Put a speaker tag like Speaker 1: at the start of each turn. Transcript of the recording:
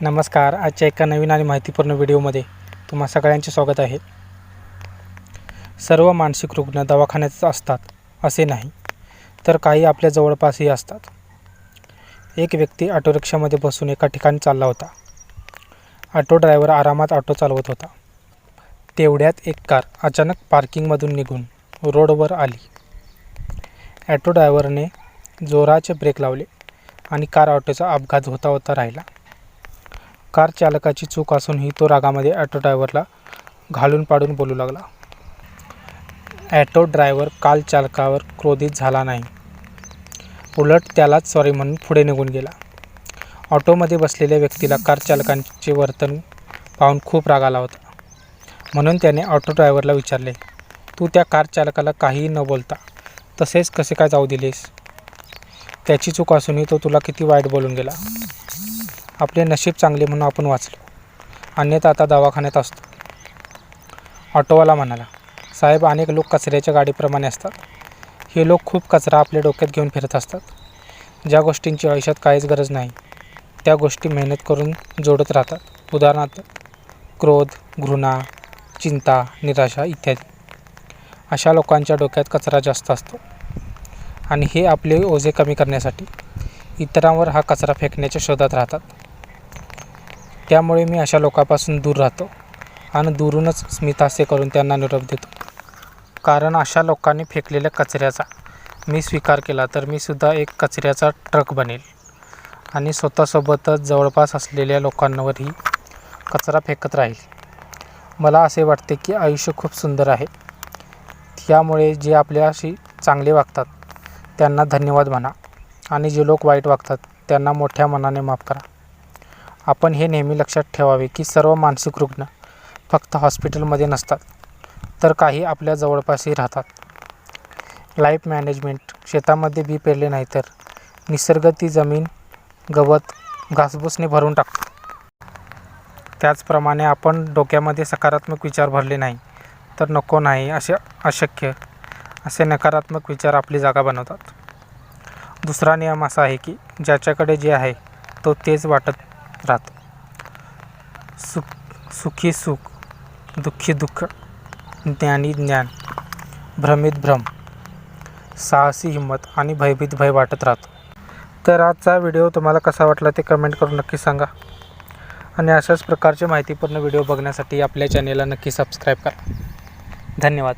Speaker 1: नमस्कार आजच्या एका नवीन आणि माहितीपूर्ण व्हिडिओमध्ये तुम्हा सगळ्यांचे स्वागत आहे. सर्व मानसिक रुग्ण दवाखान्यातच असतात असे नाही तर काही आपल्या जवळपासही असतात. एक व्यक्ती ऑटो रिक्षामध्ये बसून एका ठिकाणी चालला होता. ऑटो ड्रायव्हर आरामात ऑटो चालवत होता. तेवढ्यात एक कार अचानक पार्किंगमधून निघून रोडवर आली. ॲटो ड्रायव्हरने जोराचे ब्रेक लावले आणि कार ऑटोचा अपघात होता होता राहिला. कार चालकाची चूक असूनही तो रागामध्ये ॲटो ड्रायव्हरला घालून पाडून बोलू लागला. ॲटो ड्रायव्हर काल चालकावर क्रोधित झाला नाही. उलट त्यालाच सॉरी म्हणून पुढे निघून गेला. ऑटोमध्ये बसलेल्या व्यक्तीला कार चालकांचे वर्तन पाहून खूप राग आला होता. म्हणून त्याने ऑटो ड्रायव्हरला विचारले तू त्या कार चालकाला काहीही न बोलता तसेच कसे काय जाऊ दिलेस? त्याची चूक असूनही तो तुला किती वाईट बोलून गेला. आपले नशीब चांगले म्हणून आपण वाचलो. अन्यथा आता दवाखान्यात असतो. ऑटोवाला म्हणाला साहेब अनेक लोक कचऱ्याच्या गाडीप्रमाणे असतात. हे लोक खूप कचरा आपल्या डोक्यात घेऊन फिरत असतात. ज्या गोष्टींची आयुष्यात काहीच गरज नाही त्या गोष्टी मेहनत करून जोडत राहतात. उदाहरणार्थ क्रोध घृणा चिंता निराशा इत्यादी. अशा लोकांच्या डोक्यात कचरा जास्त असतो. आणि हे आपले ओझे कमी करण्यासाठी इतरांवर हा कचरा फेकण्याच्या शोधात राहतात. त्यामुळे मी अशा लोकांपासून दूर राहतो आणि दुरूनच स्मितासे करून त्यांना निरोप देतो. कारण अशा लोकांनी फेकलेल्या कचऱ्याचा मी स्वीकार केला तर मी सुद्धा एक कचऱ्याचा ट्रक बनेल. आणि स्वतःसोबतच जवळपास असलेल्या लोकांवरही कचरा फेकत राहील. मला असे वाटते की आयुष्य खूप सुंदर आहे. त्यामुळे जे आपल्याशी चांगले वागतात त्यांना धन्यवाद म्हणा. आणि जे लोक वाईट वागतात त्यांना मोठ्या मनाने माफ करा. आपण हे नेहमी लक्षात ठेवावे की सर्व मानसिक रुग्ण फक्त हॉस्पिटलमध्ये नसतात तर काही आपल्या जवळपासही राहतात. लाईफ मॅनेजमेंट शेतामध्ये बी पेरले नाही तर निसर्ग ती जमीन गवत घासबूसने भरून टाकतो. त्याचप्रमाणे आपण डोक्यामध्ये सकारात्मक विचार भरले नाही तर नको नाही असे अशक्य असे नकारात्मक विचार आपली जागा बनवतात. दुसरा नियम असा आहे की ज्याच्याकडे जे आहे तो तेच वाटत राहतो. सुख सुखी सुख दुःखी दुःख ज्ञानी ज्ञान भ्रमित भ्रम साहसी हिंमत आणि भयभीत भय वाटत राहतो. तर आजचा व्हिडिओ तुम्हाला कसा वाटला ते कमेंट करून नक्की सांगा. आणि अशाच प्रकारचे माहितीपूर्ण व्हिडिओ बघण्यासाठी आपल्या चॅनेलला नक्की सबस्क्राईब करा. धन्यवाद.